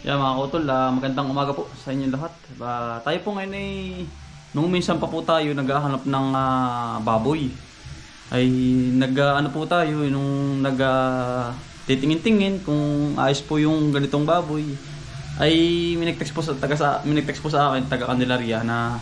Yeah, mga kutol, ah, magandang umaga po sa inyo lahat. Ah, tayo po ngayon ay, nung minsan pa po tayo naghahanap ng ah, baboy, ay nag ah, ano po tayo, nung nag ah, titingin-tingin kung ayos po yung ganitong baboy, ay minigtext po sa, taga sa, minigtext po sa akin, taga Candelaria na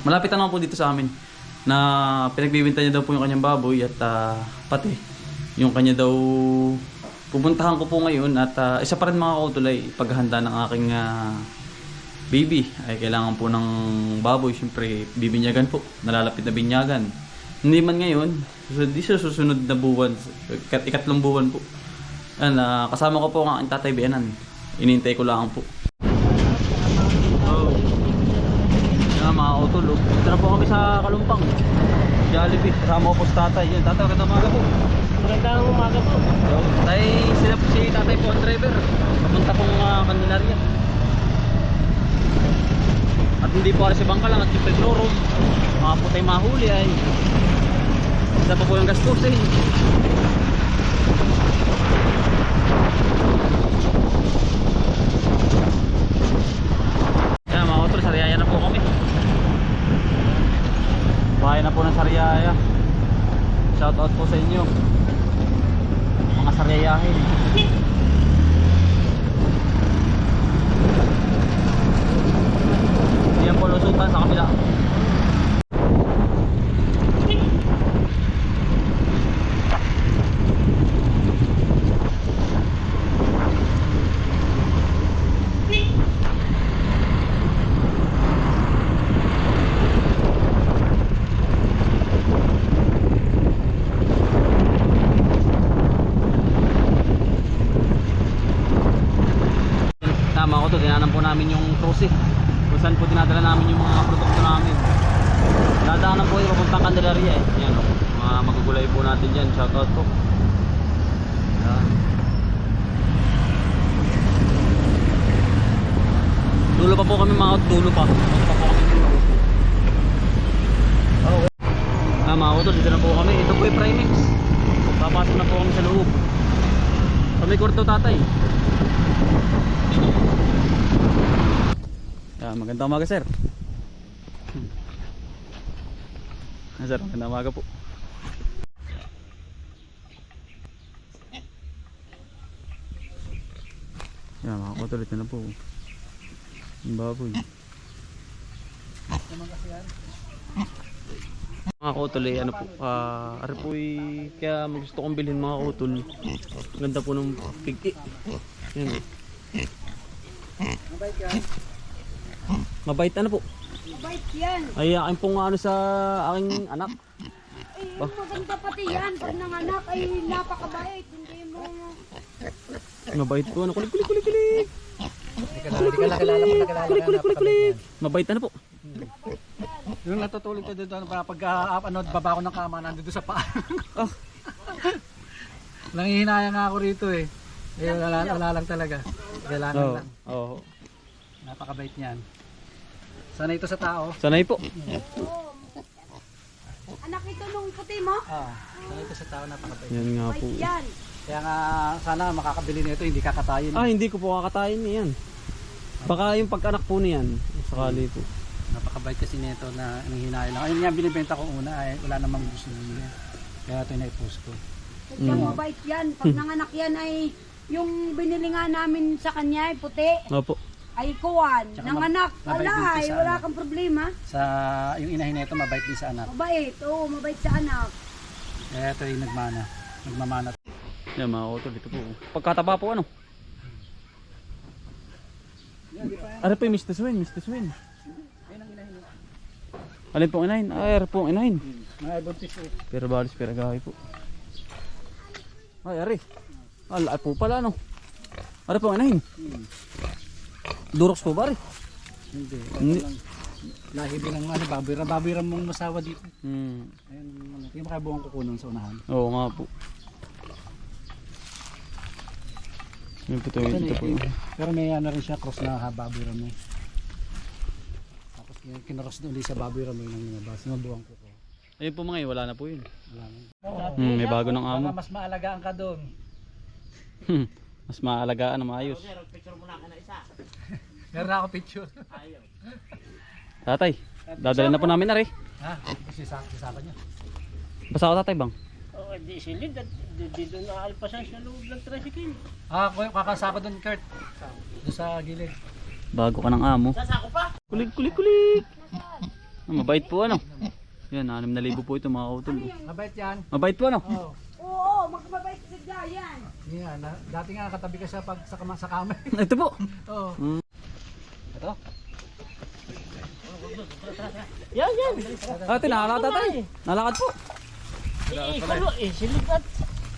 malapit na po dito sa amin na pinagbibinta niya daw po yung kanyang baboy at ah, pati yung kanya daw pupuntahan ko po ngayon at ah, isa pa rin mga kautulay paghahanda ng aking ah, baby. Ay kailangan po ng baboy. Syempre bibinyagan po. Nalalapit na binyagan. Hindi man ngayon susunod, di sa susunod na buwan ikat, ikatlong buwan po. Ayan, ah, kasama ko po ang aking tatay Benan. Inintay ko lang po. Oh. Yan mga kautol oh. Dito na po kami sa Kalumpang. Jollibee. Kasama ko po sa tatay. Yan tatay umaga po Magandang umaga po. So, tay, sila po si tatay po ang driver. Papunta pong uh, Candelaria. At hindi po si Bangka lang at yung Pedroro. Mga po tayo mahuli ay isa pa po yung gastusin. Yan mga otro, sariyaya na po kami. Bahay na po ng sariyaya. Shout out po sa inyo mga saryayahin. Yan po lusutan sa kabila. Tama ko to, dinanan po namin yung cruise eh. Kung saan po dinadala namin yung mga produkto namin. Dadaanan po yung papuntang Candelaria eh. Yan o. Mga magugulay po natin dyan. Shoutout po. Yan. Dulo pa po kami mga. Dulo pa. Dulo pa po kami. Ah, mga utol, dito na po kami. Ito po yung Primex. Papasok na po kami sa loob. Kami kwarto tatay. Yeah, magandang umaga, sir. Ah, sir, magandang umaga po. Yan, yeah, makakutulit na po. Yung baboy. Mga kutuloy, ano po, ah, ari po kaya gusto kong bilhin mga kutol. Ganda po ng pigti. Yan. Mabait ano po? Mabait yan. Ay, akin pong ano sa aking anak. Ay, maganda pati yan. Pag nanganak ay napakabait. Hindi mo... Mabait po ano, kulik kulik kulik kulik. Hindi ka nakilala mo nakilala Kulik kulik kulik kulik. Mabait ano po? Yung natutulog ko dito para pag uh, ano, baba ko ng kama nandito sa paa. Oh. Nangihinayang nga ako rito eh. Eh, wala, wala lang talaga. Kailangan Oo. lang. Oo. Napakabait niyan. Sana ito sa tao. Sanay po. Oo. Anak ito nung puti mo? Ah, sana ito sa tao napakabait. Yan nga po. Mabait yan. Kaya nga sana makakabili nito hindi kakatayin. Ah, hindi ko po kakatayin niyan. Baka yung pag-anak po niyan. Sakali po. Napakabait kasi nito na nangihinayang lang. Ayun nga binibenta ko una ay wala namang gusto niya. Kaya ito na-post ko. Kaya Mm. mabait yan. Pag nanganak yan ay yung binili nga namin sa kanya ay puti. Opo. Ay kuwan. Tsaka Nanganak. mabait Wala din ay. sa Wala ano. kang problema. Sa yung inahin nito mabait din sa anak. Mabait. Oo, mabait sa anak. Kaya ito yung nagmana. Nagmamana. Yan mga utol dito po. Pagkataba po ano? Ano po yung Mr. Swin? Mr. Swin. Alin pong inahin? Ay, ari pong inahin. Buntis eh. Pero balis, pero gahay po. Ay, ari. Ala po pala no. Ari pong inahin. Durox po ba ari? Hindi. Hindi. Lahi din ng ano, babira. Babira mong masawa dito. Hmm. Ayun, ano, yung makabuang kukunan sa unahan. Oo nga po. Yun po ito, ito po. eh, Pero may ano rin siya, cross na ha, babira mo. Tapos kin- kinaros na ulit sa babira mo yung nilabas. Nabuang kuko. Ayun po mga yun, wala na po yun. Wala na. Hmm, may bago ng amo. Mas maalagaan ka doon. Hmm. Mas maalagaan na maayos. Meron na ako picture. Tatay, dadalhin na po namin na rin. ha? Sa niya. Basta ako tatay bang? Oh, di silid at di- dito na alpasan sa loob ng tricycle. Ah, kuya, kakasako doon, Kurt. Doon sa gilid. Bago ka ng amo. Sasako pa. Kulig, kulig, kulig. Ah, mabait po ano. Yan, 6,000 po ito mga kautol. Mabait yan. Mabait po ano. Oo. Oo, magmabait si Gayan. Yan, na, dati nga nakatabi ka siya pag sa, kama, sa kama. Ito po. Oo. Mm. Ito. Yan, yan. Ate, nakalakad tatay. Nalakad po. Eh, ikaw lo, eh, silid at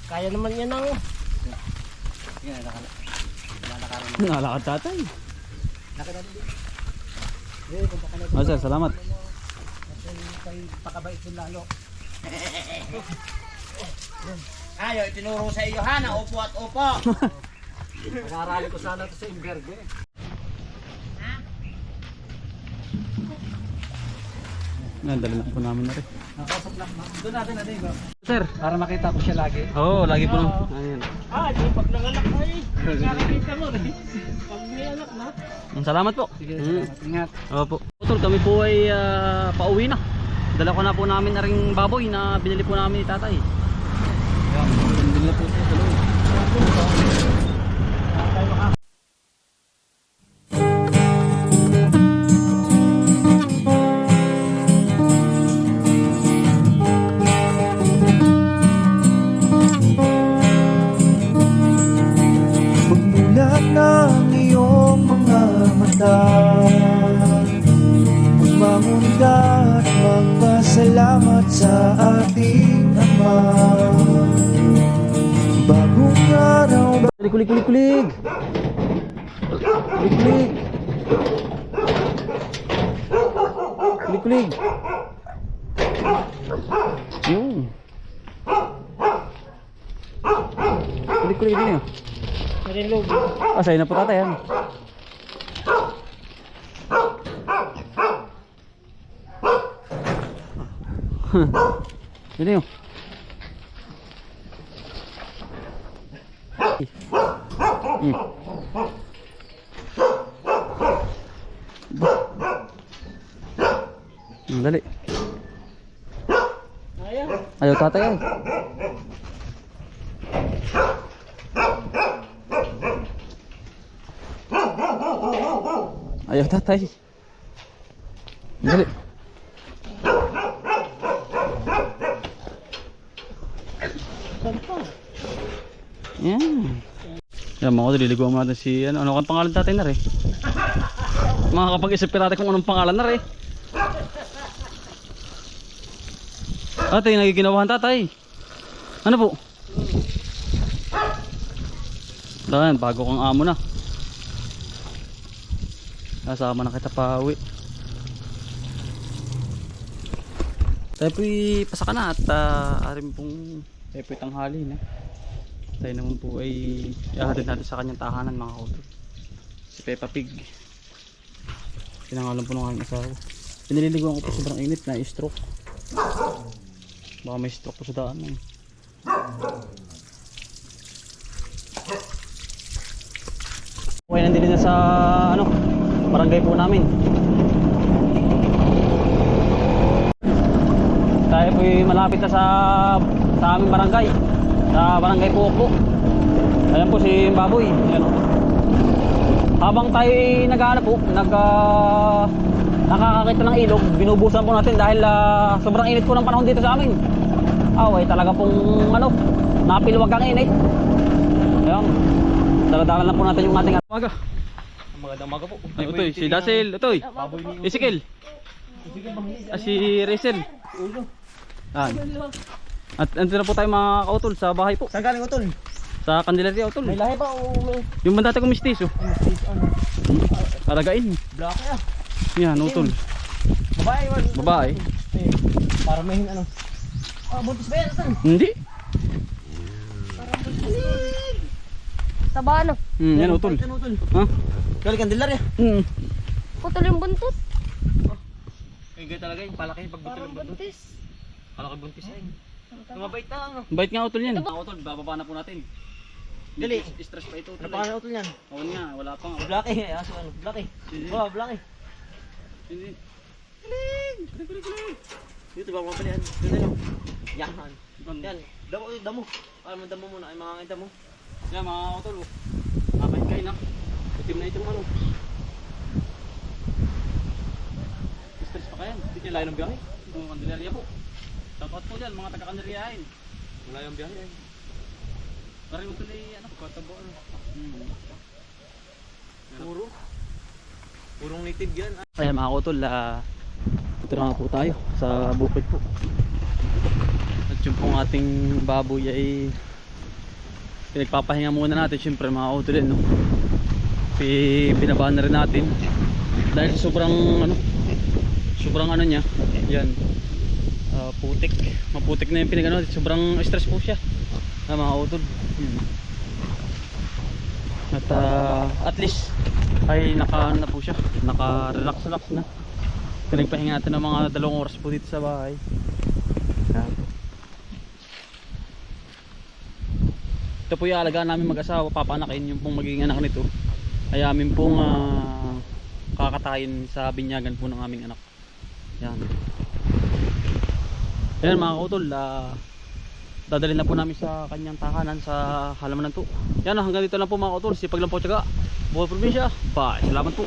kaya naman yan ang Yan, nakala. Nalakad tatay. Ah, sir, salamat. pakabait din lalo. Ayo, itinuro sa iyo ha, na upo at upo. Pag-aaralin ko sana ito sa Imbergue. Yan, dali na po namin na rin. Lang. Doon natin natin. Ba? Sir. Para makita ko siya lagi. Oo, oh, lagi po. Ayan. Ah, di pag nanganak ay nakikita mo rin. Pag may anak na. Salamat po. Sige, Mm. Ingat. Opo. Utol, kami po ay ah, pauwi na. Dala ko na po namin na ring baboy na binili po namin ni tatay. Ayan, binili na po sa loob. Kulig, kulig, kulig, kulig. Kulig, kulig. Kulig. Yung. Kulig, kulig din yun. Meron. Ah, sa'yo na po tatay yan. Yun yun. Dali. Ayaw. Tatay ay. Ayaw tatay. Dali. Yan. Yan mga kadali, liguan mo natin si ano, ano kang pangalan tatay na rin. Makakapag-isip ka natin kung anong pangalan na rin. Tatay, nagiginawahan tatay. Ano po? Dahil, bago kang amo na. Kasama na kita pa uwi. Tayo po'y pasaka na at uh, arin pong tayo tanghali na. Tayo naman po ay ihahatid natin sa kanyang tahanan mga kautot. Si Peppa Pig. Pinangalan po ng aking asawa. Pinililiguan ko po sobrang init na stroke. Baka may stroke po sa daan. Eh. Okay, nandito na sa ano, barangay po namin. Tayo po malapit na sa sa aming barangay. Sa barangay Puok Ayan po si Baboy. Ayan. Habang tayo nag-ano po, nag ah, nakakakita ng ilog, binubusan po natin dahil ah, sobrang init po ng panahon dito sa amin. Away, talaga pong ano, napilwag ang init. Ayan. Daladala lang po natin yung ating umaga. Magandang maga po. Ay, utoy, si Dasil, utoy. Isikil. Ah, si Rizel. Yan. At andito na po tayo mga kautol sa bahay po. Saan galing utol? Sa Candelaria utol. May lahi pa o may Yung bandata ko mistiso. ano? Karagain. Black ya. Yan, utol. Babae, wal. Babae. Eh, para may ano. Ah, buntis ba yan? Hindi. Taba na. Hmm, yan utol. Saan utol? Ha? Galing kandilar ya. Hmm. Putol yung buntot. Ay, gaya talaga yung palaki pag Parang buntis. Palaki buntis ay. Tumabait na ano. Bait nga utol yan. Mga utol, bababa na po natin. Dali. Stress pa ito. Ano pa ka niyan? Oo nga, wala pa nga. Blackie, eh, aso ano? Blackie. Oh, Blackie. Hindi. Dito ba mga palihan? Dito na lang. Yahan. Yan. Damo, eh, damo. Ay, mo damo muna. Ay, mga ngita mo. Yan mga utol. oh. Kakain kain na. Itim na itong ano. Stress pa kayan. Hindi layo ng biyahe. Mga kandilerya po. Shoutout po dyan, mga taga-kandiryahin. Wala yung biyahe. Parang utol ay ano, katabo ano. Hmm. Puro. Purong native yan. Ayan mga utol, ah, ito na nga po tayo sa bukid po. At yung pong ating baboy ay pinagpapahinga muna natin syempre mga utol din no. Pi- Binabaan na rin natin dahil sobrang ano sobrang ano niya yan ah, putik maputik na yung pinagano sobrang stress po siya ah, mga utol Yun. At ah, at least ay naka ano na po siya. Naka relax relax na. Pinagpahinga natin ng mga dalawang oras po dito sa bahay. Ito po yung alagaan namin mag-asawa. Papanakin yung pong magiging anak nito. Ay amin pong ah, kakatayin sa binyagan po ng aming anak. Yan. Yan mga kautol ah, dadalhin na po namin sa kanyang tahanan sa halaman to yan hanggang dito lang po mga kautol sipag lang po tsaga buhay probinsya. Bye. Salamat po